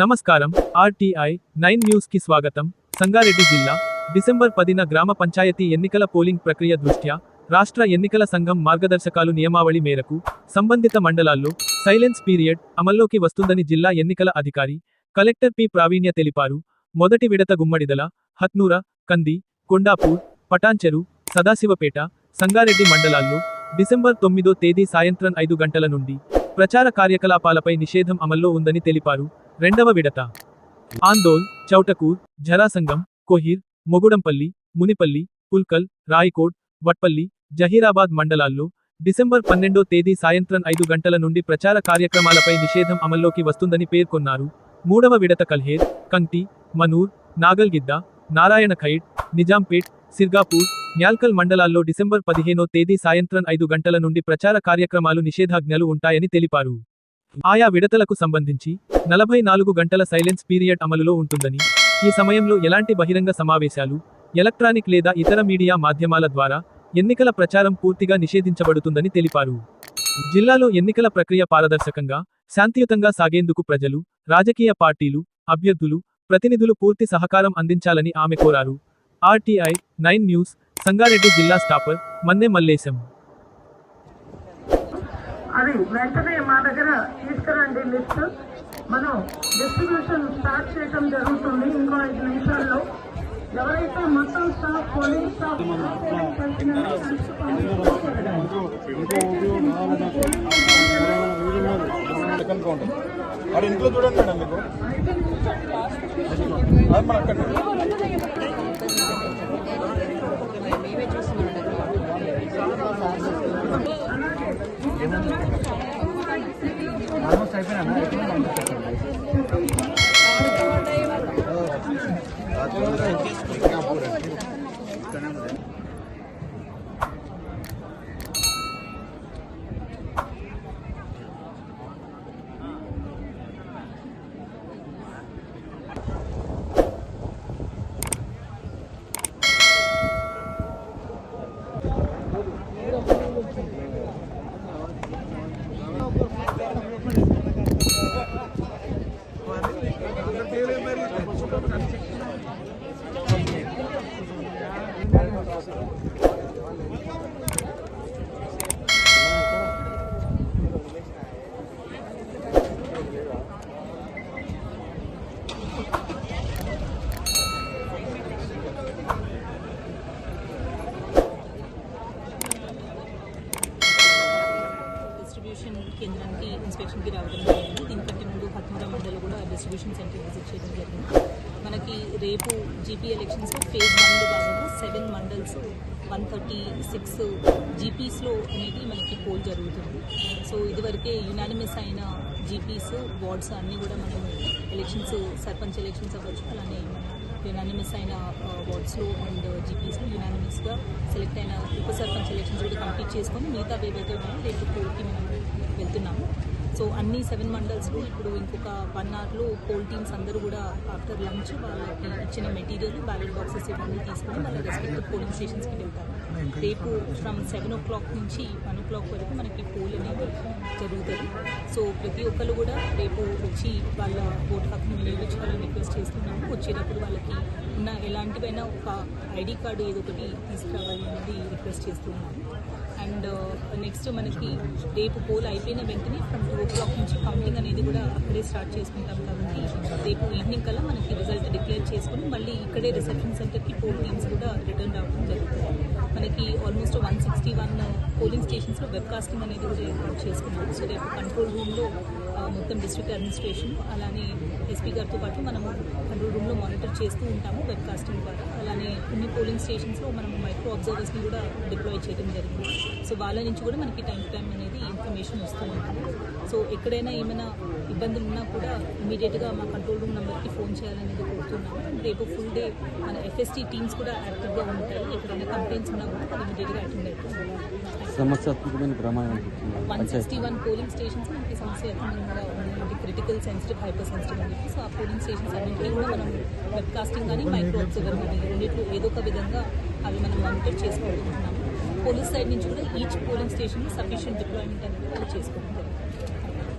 నమస్కారం. RTI nine న్యూస్కి స్వాగతం. సంగారెడ్డి జిల్లా డిసెంబర్ పదిన గ్రామ పంచాయతీ ఎన్నికల పోలింగ్ ప్రక్రియ దృష్ట్యా రాష్ట్ర ఎన్నికల సంఘం మార్గదర్శకాలు నియమావళి మేరకు సంబంధిత మండలాల్లో సైలెన్స్ పీరియడ్ అమల్లోకి వస్తుందని జిల్లా ఎన్నికల అధికారి కలెక్టర్ పి ప్రావీణ్య తెలిపారు. మొదటి విడత గుమ్మడిదల హత్నూర కంది కొండాపూర్ పటాంచెరు సదాశివపేట సంగారెడ్డి మండలాల్లో డిసెంబర్ తొమ్మిదో తేదీ సాయంత్రం ఐదు గంటల నుండి ప్రచార కార్యకలాపాలపై నిషేధం అమల్లో ఉందని తెలిపారు. రెండవ విడత. ఆందోల్ చౌటకూర్ జలాసంగం కోహిర్ మొగుడంపల్లి మునిపల్లి పుల్కల్ రాయకోట్ వట్పల్లి జహీరాబాద్ మండలాల్లో డిసెంబర్ పన్నెండో తేదీ సాయంత్రం ఐదు గంటల నుండి ప్రచార కార్యక్రమాలపై నిషేధం అమల్లోకి వస్తుందని పేర్కొన్నారు. మూడవ విడత కల్హేర్ కంటి మనూర్ నాగల్గిద్ద నారాయణఖైడ్ నిజాంపేట్ సిర్గాపూర్ న్యాల్కల్ మండలాల్లో డిసెంబర్ పదిహేనో తేదీ సాయంత్రం ఐదు గంటల నుండి ప్రచార కార్యక్రమాలు నిషేధాజ్ఞలు ఉంటాయని తెలిపారు. ఆయా విడతలకు సంబంధించి నలభై నాలుగు గంటల సైలెన్స్ పీరియడ్ అమలులో ఉంటుందని ఈ సమయంలో ఎలాంటి బహిరంగ సమావేశాలు ఎలక్ట్రానిక్ లేదా ఇతర మీడియా మాధ్యమాల ద్వారా ఎన్నికల ప్రచారం పూర్తిగా నిషేధించబడుతుందని తెలిపారు. జిల్లాలో ఎన్నికల ప్రక్రియ పారదర్శకంగా శాంతియుతంగా సాగేందుకు ప్రజలు రాజకీయ పార్టీలు అభ్యర్థులు ప్రతినిధులు పూర్తి సహకారం అందించాలని ఆమె కోరారు. ఆర్టీఐ నైన్ న్యూస్ సంగారెడ్డి జిల్లా స్టాపర్ మన్నె మల్లేశం. అది వెంటనే మా దగ్గర తీసుకురండి లిస్ట్. మనం డిస్ట్రిబ్యూషన్ స్టార్ట్ చేయడం జరుగుతుంది ఇంకో ఐదు నిమిషాల్లో. ఎవరైతే మొత్తం స్టాఫ్ పోలింగ్ స్టాఫ్ అది ఇంట్లో చూడండి మేడం మీకు అది మన డిస్ట్రిబ్యూషన్ కేంద్రానికి ఇన్స్పెక్షన్కి రావడం జరిగింది. దీనికంటే ముందు హత్మూర మండలి కూడా డిస్ట్రిబ్యూషన్ సెంటర్ విజిట్ చేయడం జరిగింది. మనకి రేపు జీపీ ఎలక్షన్స్ ఫేజ్ వన్లో భాగంగా seven mandals one thirty six జీపీస్లో అనేది మనకి పోల్ జరుగుతుంది. సో ఇదివరకే యునానిమస్ అయిన జీపీస్ వార్డ్స్ అన్నీ కూడా మనము ఎలక్షన్స్ సర్పంచ్ ఎలక్షన్స్ అవ్వచ్చు అలానే యునానిమస్ అయిన వార్డ్స్లో అండ్ జీపీస్లో యునానిమస్గా సెలెక్ట్ అయిన ఉప సర్పంచ్ ఎలక్షన్స్ కూడా కంప్లీట్ చేసుకొని మిగతా ఏవైతే ఉన్నాయో రేపు కోర్టుకి మనం వెళ్తున్నాము. సో అన్ని సెవెన్ మండల్స్లో ఇప్పుడు ఇంకొక వన్ అవర్లో పోల్ టీమ్స్ అందరూ కూడా ఆఫ్టర్ లంచ్ వాళ్ళకి ఇచ్చిన మెటీరియల్ బ్యాలెట్ బాక్సెస్ ఇవన్నీ తీసుకొని వాళ్ళ రెస్పెక్టివ్ పోలింగ్ స్టేషన్స్కి వెళ్తారు. రేపు ఫ్రమ్ సెవెన్ ఓ క్లాక్ నుంచి వన్ ఓ క్లాక్ వరకు మనకి పోల్ అనేది జరుగుతుంది. సో ప్రతి ఒక్కరు కూడా రేపు వచ్చి వాళ్ళ ఓటు హక్కును వినియోగించుకోవాలని రిక్వెస్ట్ చేస్తున్నాము. వచ్చేటప్పుడు వాళ్ళకి ఉన్న ఎలాంటివైనా ఒక ఐడి కార్డు ఏదో ఒకటి తీసుకురావాలి అనేది రిక్వెస్ట్ చేస్తున్నాము. అండ్ uh, నెక్స్ట్ మనకి రేపు పోల్ అయిపోయిన వెంటనే ఫ్రమ్ టూ ఓ క్లాక్ నుంచి కౌంటింగ్ అనేది కూడా అక్కడే స్టార్ట్ చేసుకుంటాం కాబట్టి రేపు ఈవినింగ్ కల్లా మనకి రిజల్ట్ డిక్లేర్ చేసుకుని మళ్ళీ ఇక్కడే రిసెప్షన్ సెంటర్కి పోల్ టీమ్స్ కూడా రిటర్న్ రావడం జరుగుతుంది. మనకి almost one sixty one polling స్టేషన్స్లో webcasting అనేది కూడా ఏర్పాటు చేసుకున్నాం సో రేపు కంట్రోల్ రూమ్లో మొత్తం డిస్ట్రిక్ట్ అడ్మినిస్ట్రేషన్ అలానే ఎస్పీ గారితో పాటు మనము కంట్రోల్ రూమ్లో మానిటర్ చేస్తూ ఉంటాము వెబ్కాస్టింగ్ ద్వారా. అలానే పోలింగ్ స్టేషన్స్లో మనము మైక్రో అబ్జర్వర్స్ని కూడా డిప్లాయ్ చేయడం జరిగింది. సో వాళ్ళ నుంచి కూడా మనకి టైం టు టైం అనేది ఇన్ఫర్మేషన్ వస్తూ ఉంటుంది. సో ఎక్కడైనా ఏమైనా ఇబ్బందులు ఉన్నా కూడా ఇమీడియట్గా మా కంట్రోల్ రూమ్ నెంబర్కి ఫోన్ చేయాలనేది కోరుతున్నాము. రేపు ఫుల్ డే మన ఎఫ్ఎస్టీ టీమ్స్ కూడా యాక్టివ్గా ఉంటాయి. ఎక్కడైనా కంప్లైంట్స్ ఉన్నా కూడా ఇమీడియట్గా అటెండ్ అవుతుంది సమస్యాత్మకమైన ప్రమాణం అనిపించింది one sixty one polling stations మనకి సమస్యాత్మకంగా ఉన్నాయి క్రిటికల్ సెన్సిటివ్ హైపర్ సెన్సిటివ్ అని చెప్పి. సో ఆ పోలింగ్ స్టేషన్స్ అన్నింటినీ కూడా మనం వెబ్ కాస్టింగ్ కానీ మైక్రో అబ్జర్వర్ కానీ రెండింటిలో ఏదో ఒక విధంగా అవి మనం మానిటర్ చేసుకుంటున్నాము పోలీస్ సైడ్ నుంచి కూడా each polling station sufficient deployment అనేది వాళ్ళు చేసుకోవడం జరుగుతుంది